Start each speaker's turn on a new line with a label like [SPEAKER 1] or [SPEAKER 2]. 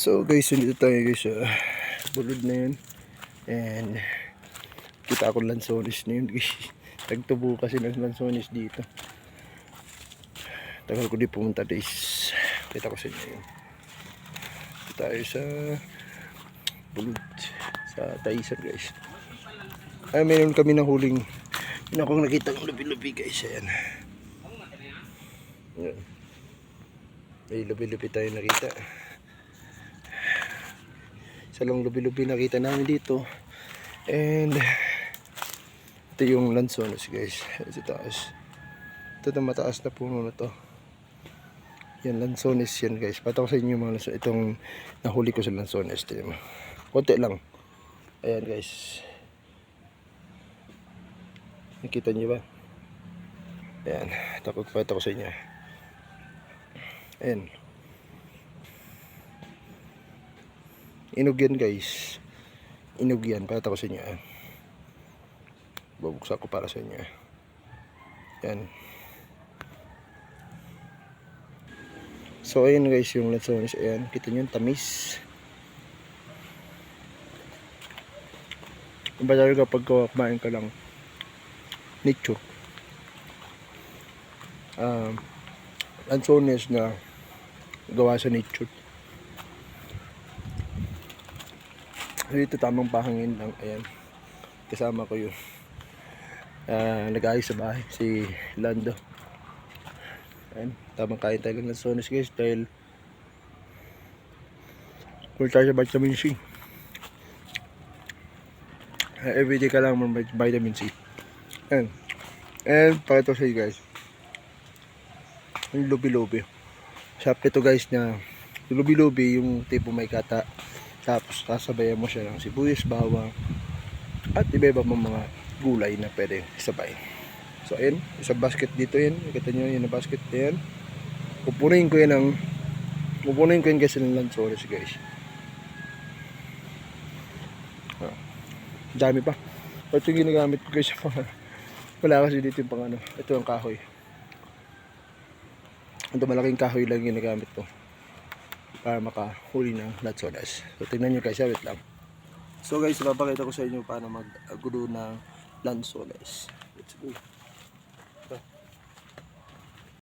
[SPEAKER 1] So guys, dito tayo guys sa bulod na yun. And kita ko lansones na yun guys. Nagtubo kasi ng lansones dito. Tagal ko di pumunta guys. Kita ko sa inyo yun. Tayo sa bulod. Sa Taisan guys. Ay, mayroon kami na huling yun akong nakita ng lubi-lubi guys. Ayan. Ayan. May lubi-lubi tayo nakita. Isa lang lubi-lubi nakita namin dito. And ito yung lansones guys. Sa taas. Ito na mataas na puno na to. Yan lansones yan guys. Pata ko sa inyo mga lansones. Itong nahuli ko sa lansones. Ito Konti lang. Ayan guys. Nakita niyo ba? Ayan. Takot pa ito ko sa inyo. Ayan. Inog yan guys. Inog yan. Pakita ko sa inyo. ah. Babuksan ko para sa inyo. Yan. So ayun guys yung lansones. Ayan. Kita nyo yung tamis. Iba talaga pag kumain ka lang nature. Um, lansones na gawa sa nature. Dito tamang pahangin lang. Ayan. Kasama ko yun. Uh, nag-ayos sa bahay. Si Lando. Ayan. Tamang kain tayo ng lansones guys. Dahil full sa vitamin C. Uh, everyday ka lang may vitamin C. Ayan. And pakita sa guys. Yung lubi-lubi. Shop ito guys na yung lubi-lubi yung tipo may kata. Tapos kasabayan mo siya ng sibuyas, bawang at iba-iba mga mga gulay na pwede sabay. So ayun, isang basket dito yan. Nakita nyo yun na basket yan. Pupunin ko yan ng pupunin ko yan kasi ng lansones guys. Ah, dami pa. Ito yung ginagamit ko guys wala kasi dito yung pang ano. Ito ang kahoy. Ito malaking kahoy lang yung ginagamit ko. Para makahuli ng latsonas. So tingnan nyo guys, wait lang. So guys, papakita ko sa inyo paano maggulo ng lansones. Let's go.